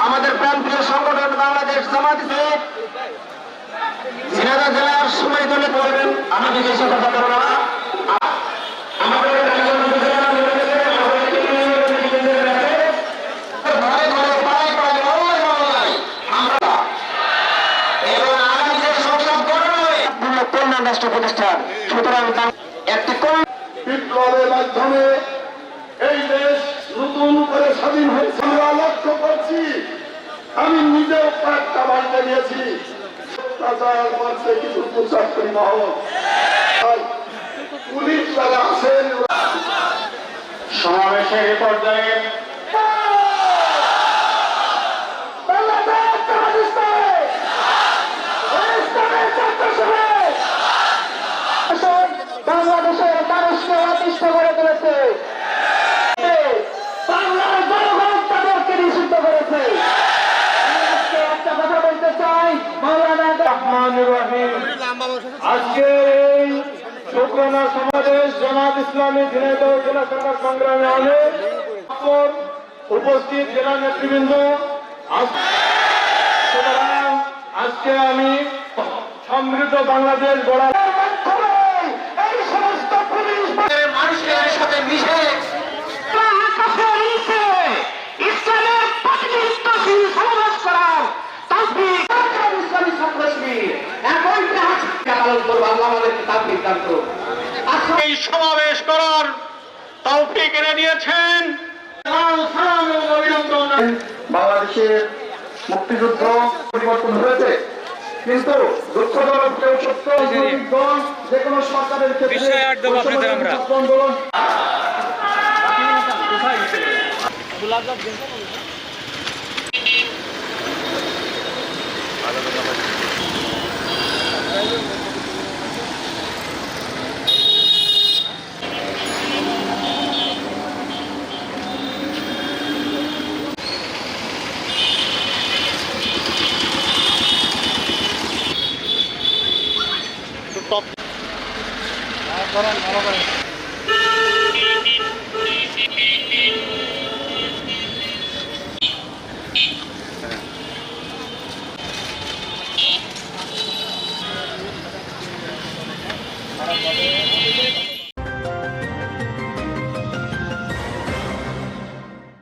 আমাদের প্রান্তীয় সংগঠন বাংলাদেশ জামাতে জেলার সময় দলে করবেন আমি জিজ্ঞাসা কথা করব কল্যাণ রাষ্ট্র প্রতিষ্ঠান। সুতরাং একটি বিপ্লবের মাধ্যমে এই দেশ নতুন করে স্বাধীন হয়েছে। আমরা লক্ষ্য করছি আমি নিজেও কয়েকটা বাড়িতে নিয়েছি অত্যাচার করছে কিছু কুচাকরি মহল। পুলিশ যারা আছেন সমাবেশের পর্যায়ে বাংলাদেশ জামাত ইসলামী, ইসলামের ছাত্র সমাজ, বাংলাদেশের মানুষকে অতিষ্ঠ করে তুলেছে বাংলার জনগণ তাদেরকে নিষিদ্ধ করেছে আমি আজকে একটা কথা বলতে চাই মৌলানা রহমান রহিম আজকে এই শুক্রনা সমাবেশ জামাত ইসলামী ঝিনাইদহ জেলা শাখার সংগ্রামে অনেক উপস্থিত জেলা নেতৃবৃন্দ আজকে আমি সমৃদ্ধ বাংলাদেশ গড়ার আল্লাহ আমাদেরকে তৌফিক দান করুন এই সমাবেশ করার তৌফিক এনে দিয়েছেন। বাংলাদেশের মুক্তিযুদ্ধ পরিবর্তন হয়েছে কিন্তু দুঃখজনক কেউ সত্য দল যে কোনো সরকারের ক্ষেত্রে আন্দোলন stop.